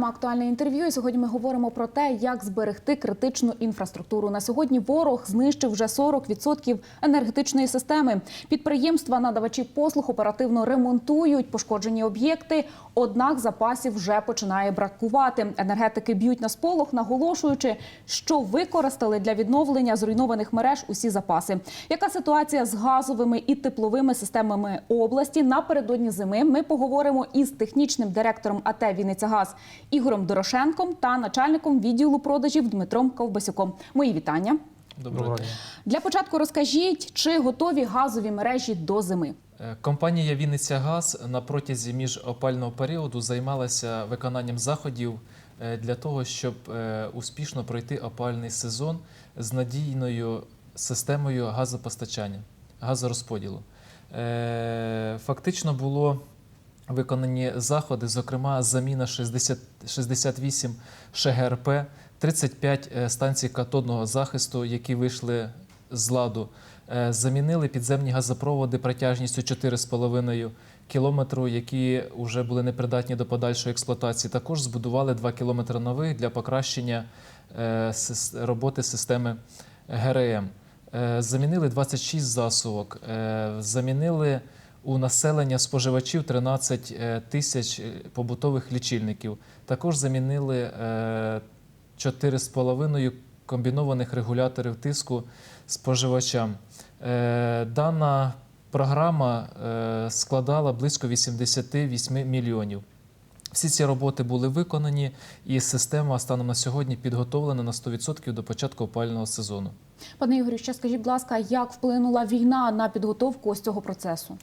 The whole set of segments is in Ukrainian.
програма Актуальне інтерв'ю. І сьогодні ми говоримо про те, як зберегти критичну інфраструктуру. На сьогодні ворог знищив вже 40% енергетичної системи. Підприємства, надавачі послуг оперативно ремонтують пошкоджені об'єкти. Однак запасів вже починає бракувати. Енергетики б'ють на сполох, наголошуючи, що використали для відновлення зруйнованих мереж усі запаси. Яка ситуація з газовими і тепловими системами області напередодні зими? Ми поговоримо із технічним директором АТ «Вінницягаз» Ігорем Дорошенком та начальником відділу продажів Дмитром Ковбасюком. Мої вітання. Доброго дня. Для початку розкажіть, чи готові газові мережі до зими? Е, Компанія Вінниця Газ на протязі міжопального періоду займалася виконанням заходів е, для того, щоб е, успішно пройти опальний сезон з надійною системою газопостачання, газорозподілу. Фактично було виконані заходи, зокрема заміна 60, 68 ШГРП, 35 е, станцій катодного захисту, які вийшли з ладу. Е, Замінили підземні газопроводи протяжністю 4,5 кілометру, які вже були непридатні до подальшої експлуатації. Також збудували 2 кілометри нових для покращення е, роботи системи ГРМ. Е, Замінили 26 засувок, замінили у населення споживачів 13 е, тисяч е, побутових лічильників. Також замінили е, 4,5 комбінованих регуляторів тиску споживачам. Е, Дана програма е, складала близько 88 мільйонів. Всі ці роботи були виконані, і система станом на сьогодні підготовлена на 100% до початку опального сезону. Пане Ігорю, ще скажіть, будь ласка, як вплинула війна на підготовку ось цього процесу?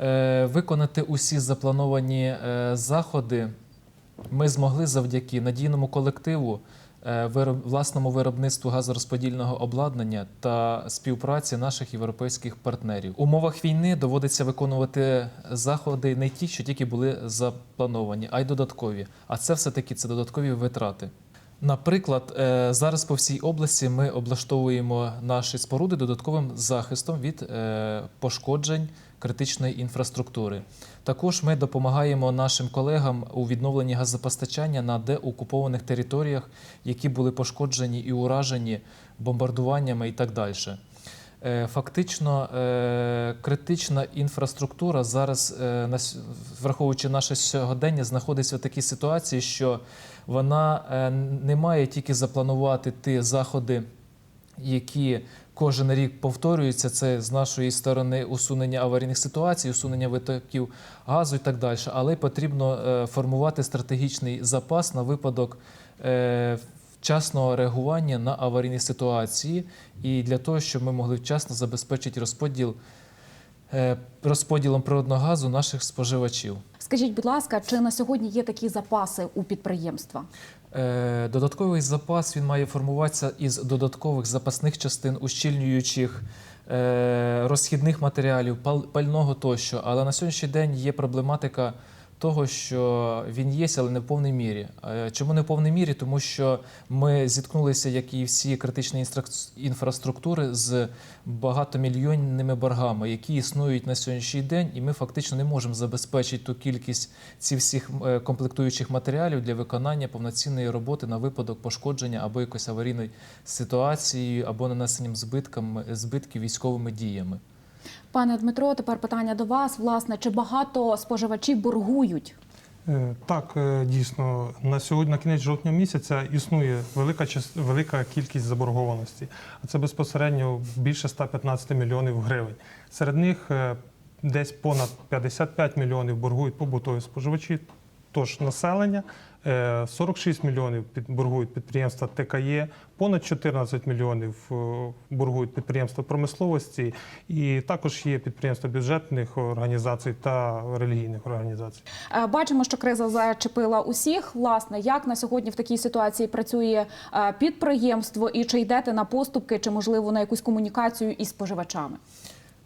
Е, Виконати усі заплановані е, заходи ми змогли завдяки надійному колективу, е, власному виробництву газорозподільного обладнання та співпраці наших європейських партнерів. У умовах війни доводиться виконувати заходи не ті, що тільки були заплановані, а й додаткові. А це все таки це додаткові витрати. Наприклад, е, зараз по всій області ми облаштовуємо наші споруди додатковим захистом від е, пошкоджень критичної інфраструктури. Також ми допомагаємо нашим колегам у відновленні газопостачання на деокупованих територіях, які були пошкоджені і уражені бомбардуваннями і так далі. Е, Фактично, критична інфраструктура зараз, враховуючи наше сьогодення, знаходиться в такій ситуації, що вона е, не має тільки запланувати ті заходи, які кожен рік повторюються. Це з нашої сторони усунення аварійних ситуацій, усунення витоків газу і так далі. Але потрібно е, формувати стратегічний запас на випадок. е, Вчасного реагування на аварійні ситуації і для того, щоб ми могли вчасно забезпечити розподіл розподілом природного газу наших споживачів. Скажіть, будь ласка, чи на сьогодні є такі запаси у підприємства? Е, Додатковий запас він має формуватися із додаткових запасних частин, ущільнюючих е, розхідних матеріалів, пал- пального тощо. Але на сьогоднішній день є проблематика того, що він є, але не в повній мірі. Е, Чому не в повній мірі? Тому що ми зіткнулися, як і всі критичні інфраструктури, з багатомільйонними боргами, які існують на сьогоднішній день, і ми фактично не можемо забезпечити ту кількість цих всіх е, комплектуючих матеріалів для виконання повноцінної роботи на випадок пошкодження або якоїсь аварійної ситуації, або нанесенням збиткам збитків військовими діями. Пане Дмитро, тепер питання до вас. Власне, чи багато споживачів боргують? Е, Так, е, дійсно, на сьогодні, на кінець жовтня місяця, існує велика велика кількість заборгованості. А це безпосередньо більше 115 мільйонів гривень. Серед них е, десь понад 55 мільйонів боргують побутові споживачі, тож населення. Е, 46 мільйонів під- боргують підприємства ТКЄ, понад 14 мільйонів е, боргують підприємства промисловості, і також є підприємства бюджетних організацій та релігійних організацій. Е, Бачимо, що криза зачепила усіх. Власне, як на сьогодні в такій ситуації працює е, підприємство, і чи йдете на поступки, чи можливо на якусь комунікацію із споживачами?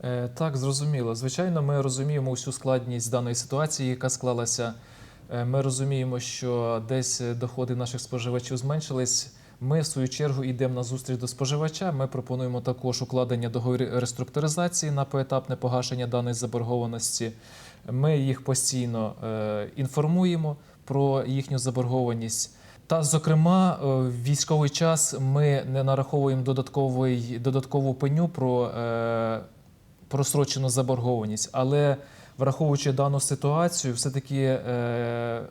Е, Так, зрозуміло. Звичайно, ми розуміємо усю складність даної ситуації, яка склалася. Е, Ми розуміємо, що десь доходи наших споживачів зменшились. Ми, в свою чергу, йдемо на зустріч до споживача. Ми пропонуємо також укладення договорів реструктуризації на поетапне погашення даної заборгованості. Ми їх постійно е, інформуємо про їхню заборгованість. Та, зокрема, е, в військовий час ми не нараховуємо додатковий, додаткову пеню про е, просрочену заборгованість, але враховуючи дану ситуацію, все-таки е,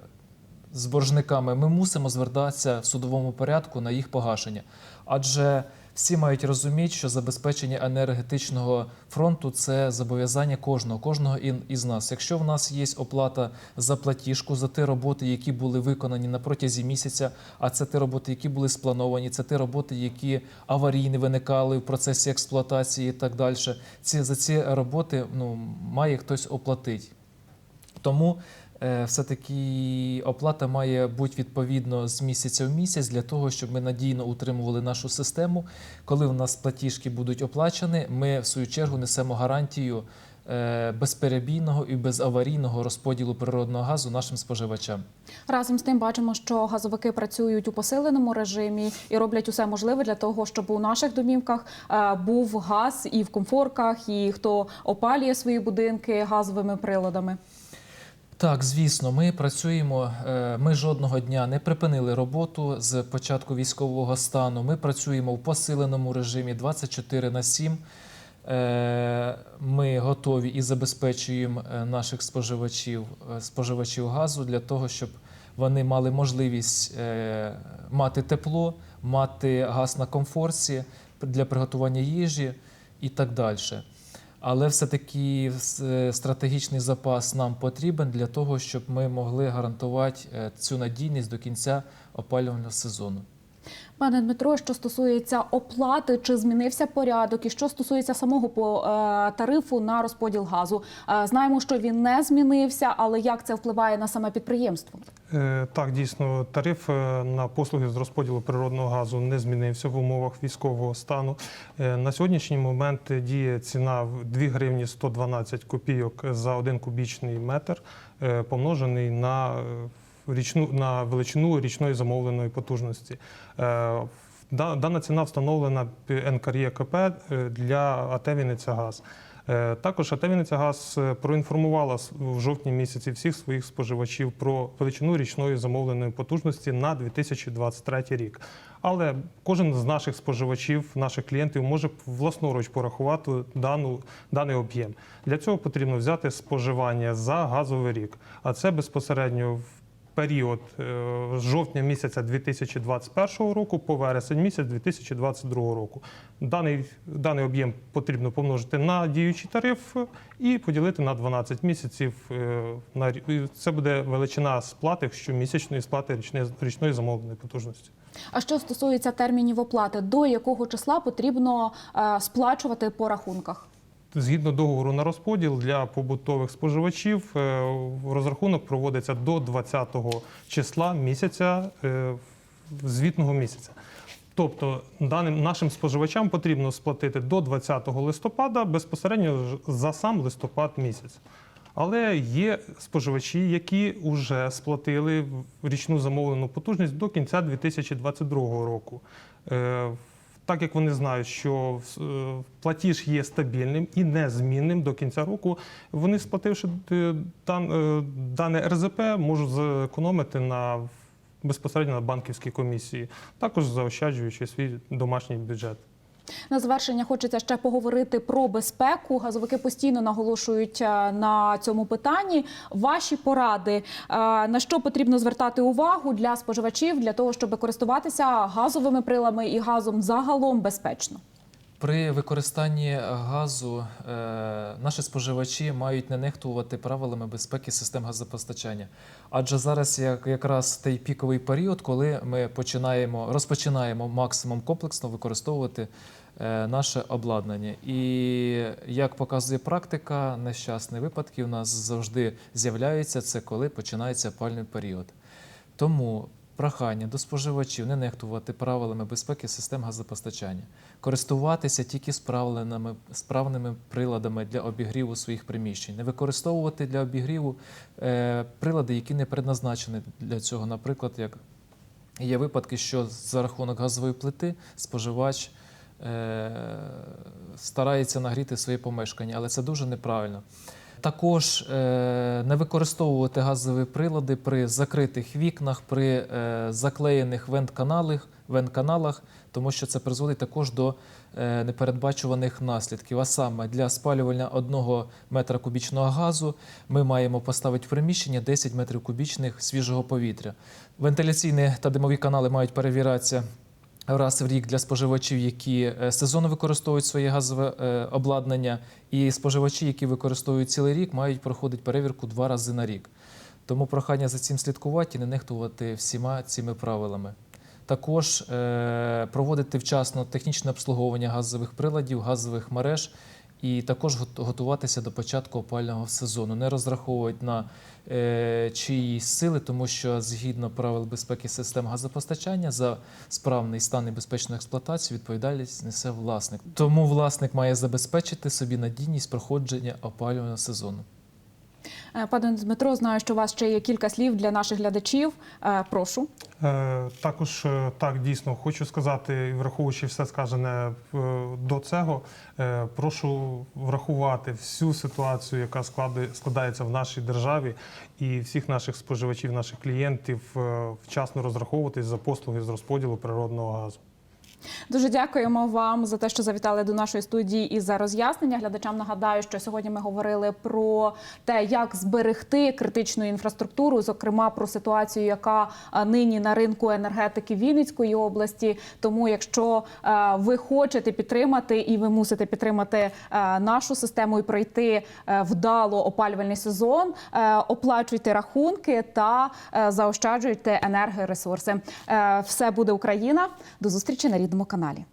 з боржниками ми мусимо звертатися в судовому порядку на їх погашення. Адже всі мають розуміти, що забезпечення енергетичного фронту це зобов'язання кожного, кожного із нас. Якщо в нас є оплата за платіжку, за ті роботи, які були виконані на протязі місяця, а це ті роботи, які були сплановані, це ті роботи, які аварійні виникали в процесі експлуатації і так далі. Ці за ці роботи ну має хтось оплатити. Тому все-таки оплата має бути відповідно з місяця в місяць для того, щоб ми надійно утримували нашу систему. Коли в нас платіжки будуть оплачені, ми в свою чергу несемо гарантію е, безперебійного і безаварійного розподілу природного газу нашим споживачам. Разом з тим бачимо, що газовики працюють у посиленому режимі і роблять усе можливе для того, щоб у наших домівках е, був газ і в комфорках, і хто опалює свої будинки газовими приладами. Так, звісно, ми працюємо. е, Ми жодного дня не припинили роботу з початку військового стану. Ми працюємо в посиленому режимі 24 на 7. Е, Ми готові і забезпечуємо е, наших споживачів, споживачів газу для того, щоб вони мали можливість мати тепло, мати газ на комфорті для приготування їжі і так далі. Але все-таки е, стратегічний запас нам потрібен для того, щоб ми могли гарантувати е, цю надійність до кінця опалювального сезону. Пане Дмитро, що стосується оплати, чи змінився порядок, і що стосується самого по е, тарифу на розподіл газу, Е, знаємо, що він не змінився, але як це впливає на саме підприємство? Е, Так, дійсно, тариф на послуги з розподілу природного газу не змінився в умовах військового стану. На сьогоднішній момент діє ціна в 2 гривні 112 копійок за один кубічний метр, помножений на річну на величину річної замовленої потужності. Е, Дана ціна встановлена НКРЄКП е, для АТ «Вінниця Газ». Е, Також АТ «Вінниця Газ» е, проінформувала в жовтні місяці всіх своїх споживачів про величину річної замовленої потужності на 2023 рік. Але кожен з наших споживачів, наших клієнтів може власноруч порахувати дану, даний об'єм. Для цього потрібно взяти споживання за газовий рік, а це безпосередньо період е, з жовтня місяця 2021 року по вересень місяць 2022 року. Даний, даний об'єм потрібно помножити на діючий тариф і поділити на 12 місяців. е, на Це буде величина сплати щомісячної сплати річної, річної замовленої потужності. А що стосується термінів оплати, до якого числа потрібно е, сплачувати по рахунках? Згідно договору на розподіл для побутових споживачів, е, розрахунок проводиться до 20 числа місяця е, звітного місяця. Тобто даним нашим споживачам потрібно сплатити до 20 листопада безпосередньо за сам листопад місяць. Але є споживачі, які вже сплатили річну замовлену потужність до кінця 2022 року. Так як вони знають, що е, платіж є стабільним і незмінним до кінця року, вони, сплативши е, е, дане РЗП, можуть зекономити на безпосередньо на банківській комісії, також заощаджуючи свій домашній бюджет. На завершення хочеться ще поговорити про безпеку. Газовики постійно наголошують е, на цьому питанні. Ваші поради е, на що потрібно звертати увагу для споживачів для того, щоб користуватися газовими приладами і газом загалом безпечно. При використанні газу е, наші споживачі мають не нехтувати правилами безпеки систем газопостачання. Адже зараз як, якраз той піковий період, коли ми починаємо, розпочинаємо максимум комплексно використовувати е, наше обладнання. І як показує практика, нещасні випадки у нас завжди з'являються це, коли починається опальний період. Тому прохання до споживачів не нехтувати правилами безпеки систем газопостачання, користуватися тільки справними приладами для обігріву своїх приміщень, не використовувати для обігріву е, прилади, які не предназначені для цього. Наприклад, як є випадки, що за рахунок газової плити споживач е, старається нагріти своє помешкання, але це дуже неправильно. Також е, не використовувати газові прилади при закритих вікнах, при е, заклеєних вент-каналах, вент-каналах, тому що це призводить також до е, непередбачуваних наслідків. А саме для спалювання одного метра кубічного газу ми маємо поставити в приміщення 10 метрів кубічних свіжого повітря. Вентиляційні та димові канали мають перевірятися раз в рік для споживачів, які е, сезонно використовують своє газове е, обладнання, і споживачі, які використовують цілий рік, мають проходити перевірку два рази на рік. Тому прохання за цим слідкувати і не нехтувати всіма цими правилами. Також е, проводити вчасно технічне обслуговування газових приладів, газових мереж і також гот- готуватися до початку опального сезону. Не розраховують на е, чиїсь сили, тому що згідно правил безпеки систем газопостачання за справний стан і безпечну експлуатацію відповідальність несе власник. Тому власник має забезпечити собі надійність проходження опалювального сезону. Е, Пане Дмитро, знаю, що у вас ще є кілька слів для наших глядачів. Е, Прошу. Е, Також так дійсно хочу сказати, враховуючи все сказане до цього, прошу врахувати всю ситуацію, яка складається в нашій державі, і всіх наших споживачів, наших клієнтів вчасно розраховуватись за послуги з розподілу природного газу. Дуже дякуємо вам за те, що завітали до нашої студії і за роз'яснення. Глядачам нагадаю, що сьогодні ми говорили про те, як зберегти критичну інфраструктуру, зокрема про ситуацію, яка нині на ринку енергетики Вінницької області. Тому, якщо е, ви хочете підтримати і ви мусите підтримати е, нашу систему і пройти е, вдало опалювальний сезон, е, оплачуйте рахунки та е, заощаджуйте енергоресурси. Е, Все буде Україна. До зустрічі на рідному каналі.